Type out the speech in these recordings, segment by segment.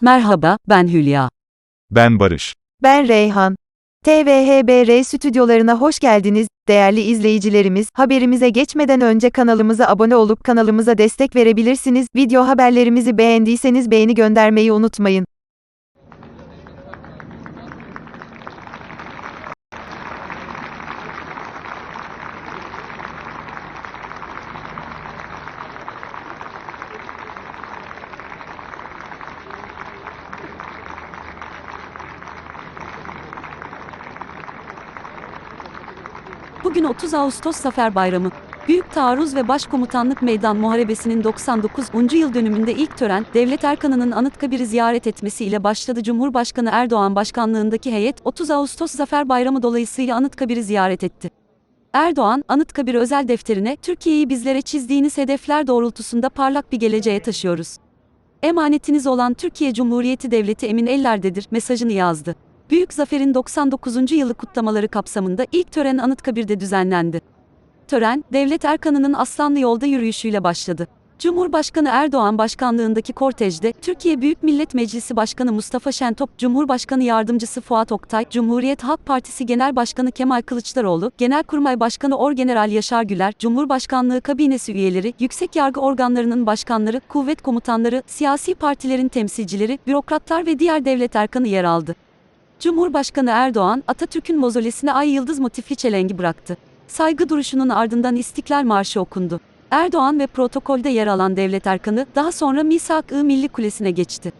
Merhaba, ben Hülya. Ben Barış. Ben Reyhan. TVHBR stüdyolarına hoş geldiniz. Değerli izleyicilerimiz, haberimize geçmeden önce kanalımıza abone olup kanalımıza destek verebilirsiniz. Video haberlerimizi beğendiyseniz beğeni göndermeyi unutmayın. Bugün 30 Ağustos Zafer Bayramı. Büyük Taarruz ve Başkomutanlık Meydan Muharebesi'nin 99. yıl dönümünde ilk tören, Devlet Erkanı'nın Anıtkabir'i ziyaret etmesiyle başladı. Cumhurbaşkanı Erdoğan başkanlığındaki heyet, 30 Ağustos Zafer Bayramı dolayısıyla Anıtkabir'i ziyaret etti. Erdoğan, Anıtkabir özel defterine, Türkiye'yi bizlere çizdiğiniz hedefler doğrultusunda parlak bir geleceğe taşıyoruz. Emanetiniz olan Türkiye Cumhuriyeti Devleti emin ellerdedir mesajını yazdı. Büyük Zafer'in 99. yılı kutlamaları kapsamında ilk tören Anıtkabir'de düzenlendi. Tören, Devlet Erkanı'nın Aslanlı Yolda yürüyüşüyle başladı. Cumhurbaşkanı Erdoğan başkanlığındaki kortejde Türkiye Büyük Millet Meclisi Başkanı Mustafa Şentop, Cumhurbaşkanı Yardımcısı Fuat Oktay, Cumhuriyet Halk Partisi Genel Başkanı Kemal Kılıçdaroğlu, Genelkurmay Başkanı Orgeneral Yaşar Güler, Cumhurbaşkanlığı kabinesi üyeleri, yüksek yargı organlarının başkanları, kuvvet komutanları, siyasi partilerin temsilcileri, bürokratlar ve diğer devlet erkanı yer aldı. Cumhurbaşkanı Erdoğan, Atatürk'ün mozolesine ay yıldız motifli çelengi bıraktı. Saygı duruşunun ardından İstiklal Marşı okundu. Erdoğan ve protokolde yer alan devlet erkanı daha sonra Misak-ı Milli Kulesi'ne geçti.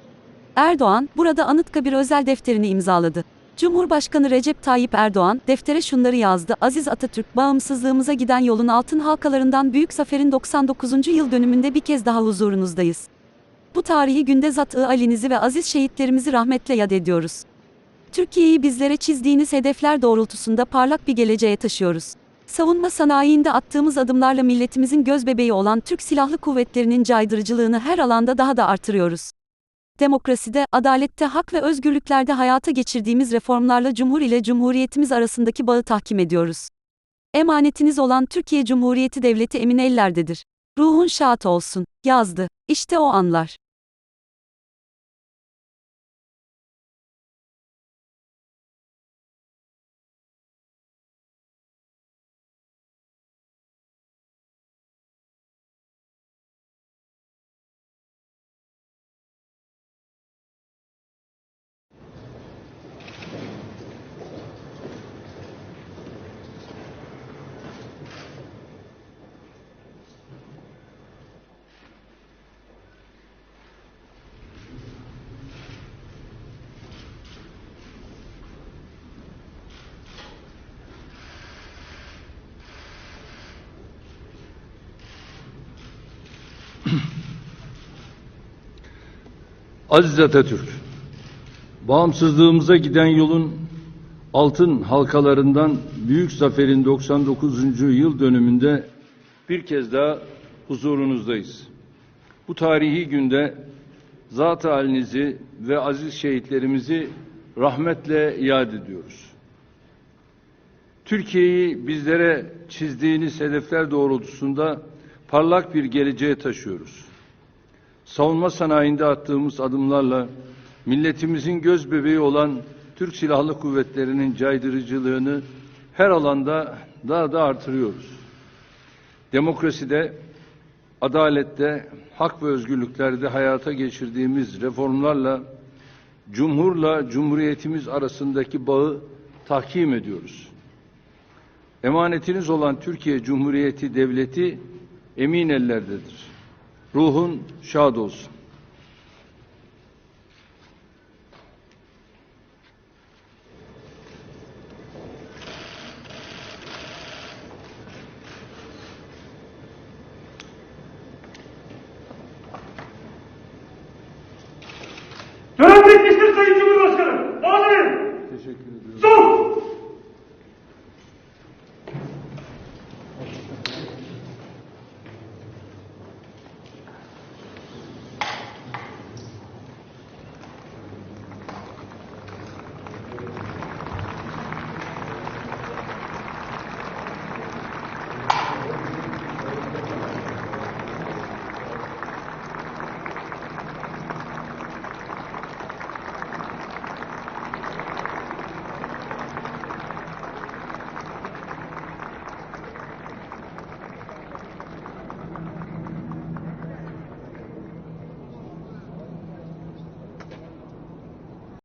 Erdoğan, burada Anıtkabir özel defterini imzaladı. Cumhurbaşkanı Recep Tayyip Erdoğan, deftere şunları yazdı. Aziz Atatürk, bağımsızlığımıza giden yolun altın halkalarından Büyük Zafer'in 99. yıl dönümünde bir kez daha huzurunuzdayız. Bu tarihi günde zat-ı alinizi ve aziz şehitlerimizi rahmetle yad ediyoruz. Türkiye'yi bizlere çizdiğiniz hedefler doğrultusunda parlak bir geleceğe taşıyoruz. Savunma sanayiinde attığımız adımlarla milletimizin gözbebeği olan Türk Silahlı Kuvvetleri'nin caydırıcılığını her alanda daha da artırıyoruz. Demokraside, adalette, hak ve özgürlüklerde hayata geçirdiğimiz reformlarla Cumhur ile Cumhuriyetimiz arasındaki bağı tahkim ediyoruz. Emanetiniz olan Türkiye Cumhuriyeti Devleti emin ellerdedir. Ruhun şad olsun, yazdı. İşte o anlar. Aziz Atatürk, bağımsızlığımıza giden yolun altın halkalarından Büyük Zafer'in 99. yıl dönümünde bir kez daha huzurunuzdayız. Bu tarihi günde zat-ı halinizi ve aziz şehitlerimizi rahmetle yad ediyoruz. Türkiye'yi bizlere çizdiğiniz hedefler doğrultusunda parlak bir geleceğe taşıyoruz savunma sanayinde attığımız adımlarla milletimizin göz bebeği olan Türk Silahlı Kuvvetleri'nin caydırıcılığını her alanda daha da artırıyoruz. Demokraside, adalette, hak ve özgürlüklerde hayata geçirdiğimiz reformlarla Cumhurla Cumhuriyetimiz arasındaki bağı tahkim ediyoruz. Emanetiniz olan Türkiye Cumhuriyeti Devleti emin ellerdedir. Ruhun şad olsun. Dönem bitmiştir Sayın Cumhurbaşkanı. Dağılın. Teşekkür ederim.